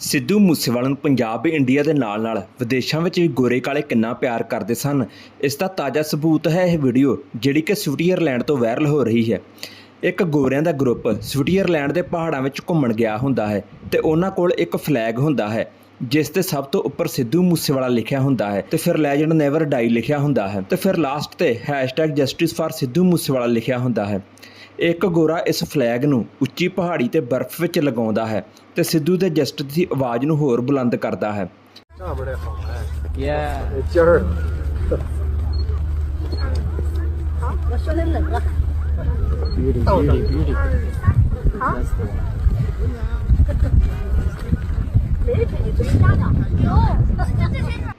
ਸਿੱਧੂ ਮੂਸੇਵਾਲਾ ਨੂੰ ਪੰਜਾਬ, ਇੰਡੀਆ ਦੇ ਨਾਲ-ਨਾਲ ਵਿਦੇਸ਼ਾਂ ਵਿੱਚ ਵੀ ਗੋਰੇ ਕਾਲੇ ਕਿੰਨਾ ਪਿਆਰ ਕਰਦੇ ਸਨ, ਇਸ ਦਾ ਤਾਜ਼ਾ ਸਬੂਤ ਹੈ ਇਹ ਵੀਡੀਓ, ਜਿਹੜੀ ਕਿ ਸਵਿਟਜ਼ਰਲੈਂਡ ਤੋਂ ਵਾਇਰਲ ਹੋ ਰਹੀ ਹੈ। ਇੱਕ ਗੋਰਿਆਂ ਦਾ ਗਰੁੱਪ ਸਵਿਟਜ਼ਰਲੈਂਡ ਦੇ ਪਹਾੜਾਂ ਵਿੱਚ ਘੁੰਮਣ ਗਿਆ ਹੁੰਦਾ ਹੈ ਤੇ ਉਹਨਾਂ ਕੋਲ ਇੱਕ ਫਲੈਗ ਹੁੰਦਾ ਹੈ, ਜਿਸ ਤੇ ਸਭ ਤੋਂ ਉੱਪਰ ਸਿੱਧੂ ਮੂਸੇਵਾਲਾ ਲਿਖਿਆ ਹੁੰਦਾ ਹੈ ਤੇ ਫਿਰ ਲੈਜੈਂਡ ਨੈਵਰ ਡਾਈ ਲਿਖਿਆ ਹੁੰਦਾ ਹੈ ਤੇ ਫਿਰ ਲਾਸਟ ਤੇ ਜਸਟਿਸ ਫਾਰ ਸਿੱਧੂ ਮੂਸੇਵਾਲਾ ਲਿਖਿਆ ਹੁੰਦਾ ਹੈ। ਇੱਕ ਗੋਰਾ ਇਸ ਫਲੈਗ ਨੂੰ ਉੱਚੀ ਪਹਾੜੀ ਤੇ ਬਰਫ਼ ਵਿੱਚ ਲਗਾਉਂਦਾ ਹੈ ਤੇ ਸਿੱਧੂ ਦੇ ਜਸਟ ਦੀ ਆਵਾਜ਼ ਨੂੰ ਹੋਰ ਬੁਲੰਦ ਕਰਦਾ ਹੈ Yeah. It's your. Huh? What's your name? Beauty, beauty, beauty. Huh? That's the one.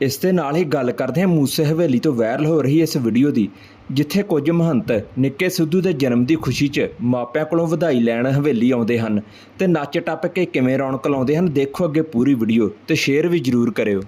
ਇਸ ਦੇ ਨਾਲ ਹੀ ਗੱਲ ਕਰਦੇ ਹਾਂ ਮੂਸੇ ਹਵੇਲੀ ਤੋਂ ਵਾਇਰਲ ਹੋ ਰਹੀ ਇਸ ਵੀਡੀਓ ਦੀ, ਜਿੱਥੇ ਕੁਝ ਮਹੰਤ ਨਿੱਕੇ ਸਿੱਧੂ ਦੇ ਜਨਮ ਦੀ ਖੁਸ਼ੀ 'ਚ ਮਾਪਿਆਂ ਕੋਲੋਂ ਵਧਾਈ ਲੈਣ ਹਵੇਲੀ ਆਉਂਦੇ ਹਨ ਤੇ ਨੱਚ ਟੱਪ ਕੇ ਕਿਵੇਂ ਰੌਣਕ ਲਾਉਂਦੇ ਹਨ, ਦੇਖੋ ਅੱਗੇ ਪੂਰੀ ਵੀਡੀਓ ਤੇ ਸ਼ੇਅਰ ਵੀ ਜ਼ਰੂਰ ਕਰਿਓ।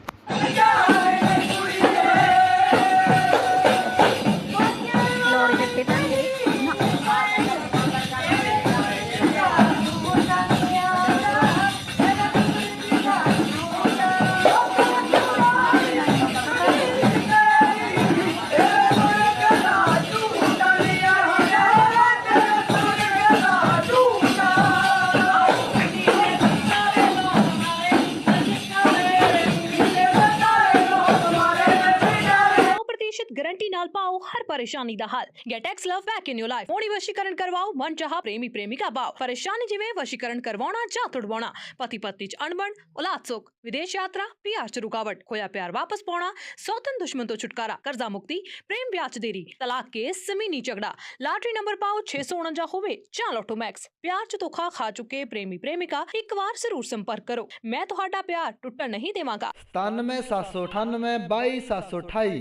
ਗਾਰੰਟੀ ਨਾਲ ਪਾਓ ਹਰ ਪਰੇਸ਼ਾਨੀ ਦਾ ਹੱਲ get ex love back in your life ਹੋਣੀ ਵਸ਼ੀਕਰਨ ਕਰਵਾਓ ਮਨ ਚਾਹਾ ਪ੍ਰੇਮੀ ਪ੍ਰੇਮਿਕਾ ਪਾਓ ਪਰੇਸ਼ਾਨੀ ਜਿਵੇਂ ਵਸ਼ੀਕਰਨ ਕਰਵਾਉਣਾ ਜਾਂ ਤੁੜਵਾਉਣਾ ਪਤੀ ਪਤਨੀ ਚ ਅਣਬਣ ਔਲਾਦ ਸੁੱਖ ਵਿਦੇਸ਼ ਯਾਤਰਾ ਪਿਆਰ ਚ ਰੁਕਾਵਟ ਖੋਇਆ ਪਿਆਰ ਵਾਪਸ ਪਾਉਣਾ ਸੌਤਨ ਦੁਸ਼ਮਣ ਤੋਂ ਛੁਟਕਾਰਾ ਕਰਜ਼ਾ ਮੁਕਤੀ ਪ੍ਰੇਮ ਵਿਆਹ ਚ ਦੇਰੀ ਤਲਾਕ ਕੇਸ ਜ਼ਮੀਨੀ ਝਗੜਾ ਲਾਟਰੀ ਨੰਬਰ ਪਾਓ 649 ਹੋਵੇ ਜਾਂ ਲੋਟੋ ਮੈਕਸ ਪਿਆਰ ਚ ਧੋਖਾ ਖਾ ਚੁੱਕੇ ਪ੍ਰੇਮੀ ਪ੍ਰੇਮਿਕਾ ਇੱਕ ਵਾਰ ਜ਼ਰੂਰ ਸੰਪਰਕ ਕਰੋ ਮੈਂ ਤੁਹਾਡਾ ਪਿਆਰ ਟੁੱਟਣ ਨਹੀਂ ਦੇਵਾਂਗਾ 97 798 22 728